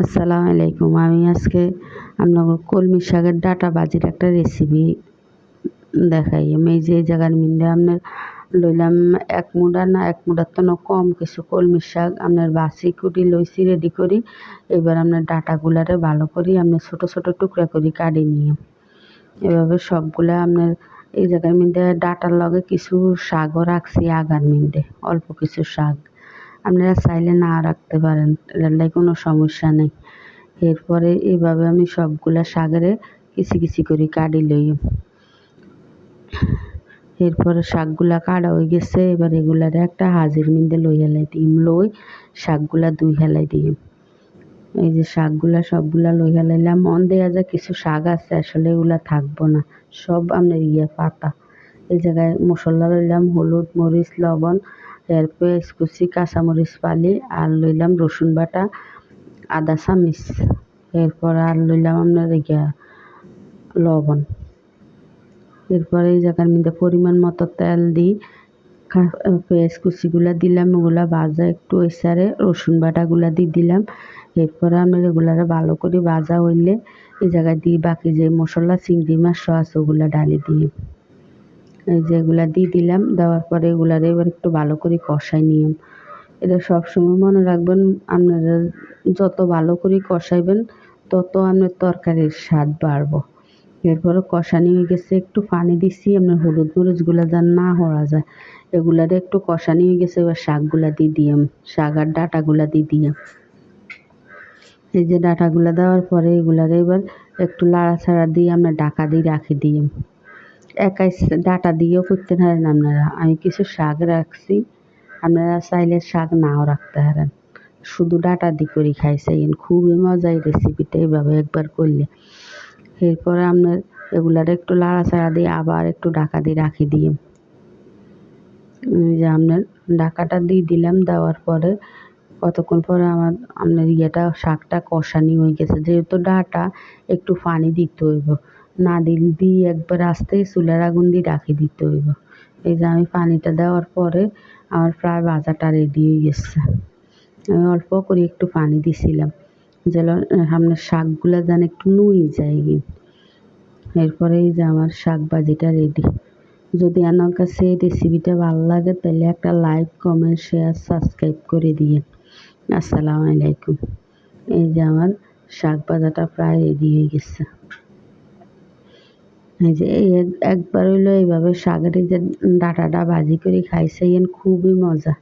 আসসালামু আলাইকুম। আমি আজকে আপনাকে কলমি শাকের ডাটা ভাজির একটা রেসিপি দেখাই। আমি যে জায়গার মধ্যে আপনার লইলাম এক মুঠা না, এক মুড়ার তো কম কিছু কলমি শাক। আপনার বাসি কুটি লইছি রেডি করি। এবার আপনার ডাঁটাগুলারে ভালো করি আপনার ছোট ছোট টুকরা করি কাটি নিয়ে। এভাবে সবগুলা আপনার এই জায়গার মধ্যে ডাটার লগে কিছু শাকও রাখছি আগার মধ্যে, অল্প কিছু শাক। আপনারা চাইলে না রাখতে পারেন এটার কোনো সমস্যা নেই। এরপরে এইভাবে আমি সবগুলা শাকেরে কিচি কিচি করে কাটি লই। এরপরে শাকগুলা কাটা হয়ে গেছে, এবার এগুলারে একটা হাজির মিন্দে লই হেলাই দিম, লই শাকগুলা দুই হেলাই দিম। এই যে শাকগুলা সবগুলা লই হেলাইলাম, মন দেয়া যায় কিছু শাক আছে, আসলে এগুলা থাকব না, সব আপনার ইয়ে পাতা। এই জায়গায় মশলা লইলাম, হলুদ, মরিচ, লবণ এরপর কুচি কাঁচামরিচ ফালি আর লইলাম রসুন বাটা, আদা চামিচ। এরপর আর লইলাম আপনার ইয়া লবণ। এরপরে এই জায়গার মধ্যে পরিমাণ মতো তেল দিই। পেঁয়াজ কুচিগুলা দিলাম, ওগুলা ভাজা একটু ওইসারে রসুন বাটাগুলা দিয়ে দিলাম। এরপরে আপনার এগুলারে ভালো করে ভাজা হইলে এই জায়গায় দিই বাকি যে মশলা, চিংড়ি মাছ আছে ওগুলা ডালি দিয়ে। এই যে এগুলা দিয়ে দিলাম, দেওয়ার পরে এগুলারে এবার একটু ভালো করে কষাই নিলাম এটা সবসময় মনে রাখবেন, আপনারা যত ভালো করে কষাইবেন, তত আপনার তরকারির স্বাদ বাড়বো। এরপরে কষানি হয়ে গেছে, একটু পানি দিছি, আপনার হলুদ মরিচগুলো যেন না হওয়া যায়। এগুলারে একটু কষানি হয়ে গেছে, এবার শাকগুলা দিয়ে দিয়াম শাক আর ডাঁটাগুলা দিয়ে দিয়াম এই যে ডাঁটাগুলা দেওয়ার পরে এগুলারে এবার একটু লাড়াছাড়া দিয়ে আমরা ঢাকা দিয়ে রাখি দিয়াম একাই ডাঁটা দিয়েও করতে পারেন আপনারা। আমি কিছু শাক রাখছি, আপনারা চাইলে শাক নাও রাখতে পারেন। শুধু ডাঁটা দিয়ে করে খাইছেন, খুবই মজা এই রেসিপিটা এইভাবে একবার করলে। এরপরে আপনার এগুলার একটু লাড়াচাড়া দিয়ে আবার একটু ডাকা দিয়ে রাখি দিয়ে। যে আপনার ডাকাটা দিয়ে দিলাম, দেওয়ার পরে কতক্ষণ পরে আমার, আপনার ইয়েটা, শাকটা কষানি হয়ে গেছে। যেহেতু ডাঁটা একটু পানি দিতে হইব না দিল, দিয়ে একবার আস্তে চুলার আগুন দিয়ে রাখি দিতে হইব। এই যে আমি পানিটা দেওয়ার পরে আমার প্রায় ভাজাটা রেডি হয়ে গেছে। আমি অল্প করে একটু পানি দিছিলাম, যেন আপনার শাকগুলা যেন একটু নুয়ে যায় এরপরে এই যে আমার শাক ভাজিটা রেডি যদি আমার কাছে এই রেসিপিটা ভালো লাগে, তাহলে একটা লাইক কমেন্ট শেয়ার সাবস্ক্রাইব করে দিয়েন। আসসালামু আলাইকুম। এই যে আমার শাক ভাজাটা প্রায় রেডি হয়ে গেছে। যে এই একবার হইল এইভাবে এই যে ডাঁটাটা ভাজি করে খাইছে খুবই মজা।